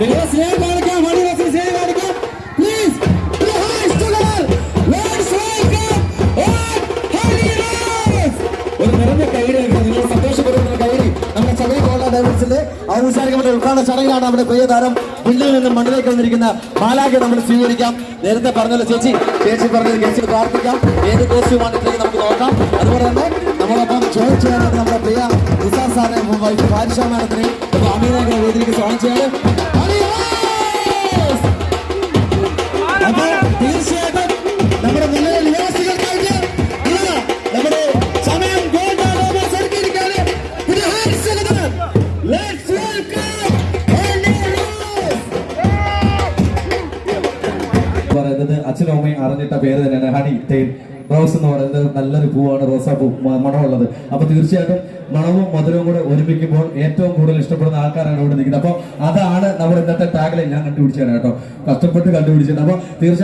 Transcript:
നിങ്ങൾ സ്നേഹം കാണിക്കാം റോസിന് സ്നേഹം കാണിക്കാം പ്ലീസ് ഒരു നിറഞ്ഞ കൈയുടെ നിങ്ങൾ സന്തോഷപ്പെടുന്ന കൈയടി നമ്മുടെ ചടങ്ങ് കോള ഡൈവേഴ്സിന്റെ ഔപചാരികമായ ഉദ്ഘാടന ചടങ്ങിലാണ് നമ്മുടെ പ്രിയ താരം നിന്ന് മണ്ണിലേക്ക് വന്നിരിക്കുന്ന മാലാഖെ നമ്മൾ സ്വീകരിക്കാം. നേരത്തെ പറഞ്ഞല്ലോ ചേച്ചി ചേച്ചി പറഞ്ഞത് ചേച്ചി പ്രാർത്ഥിക്കാം. ഏത് കോസ്റ്റ്യൂമാണ് ഇത്രയും നമുക്ക് നോക്കാം. അതുപോലെ തന്നെ നമ്മളൊപ്പം ജോയിൻ ചെയ്യാനായിട്ട് നമ്മുടെ പ്രിയ നിസാർ സാറിനെ വൈഫ് പാരിഷ മാഡത്തിനെയും അപ്പൊ അമീനെ വേദിയിലേക്ക് സ്വാഗതം ചെയ്യാണ് Let's welcome. പറയുന്നത് അച്ഛനും അമ്മയും അറിഞ്ഞിട്ട പേര് തന്നെയാണ് ഹണി തേൻ. റോസ് എന്ന് പറയുന്നത് നല്ലൊരു പൂവാണ് റോസാപ്പൂ മണമുള്ളത്. അപ്പൊ തീർച്ചയായിട്ടും മണവും മധുരവും കൂടെ ഒരുമിക്കുമ്പോൾ ഏറ്റവും കൂടുതൽ ഇഷ്ടപ്പെടുന്ന ആൾക്കാരാണ് ഇവിടെ നിൽക്കുന്നത്. അപ്പൊ അതാണ് നമ്മുടെ ഇന്നത്തെ ടാഗിലെ ഞാൻ കണ്ടുപിടിച്ചതാണ് കേട്ടോ. കഷ്ടപ്പെട്ട് കണ്ടുപിടിച്ചത് അപ്പൊ തീർച്ചയായും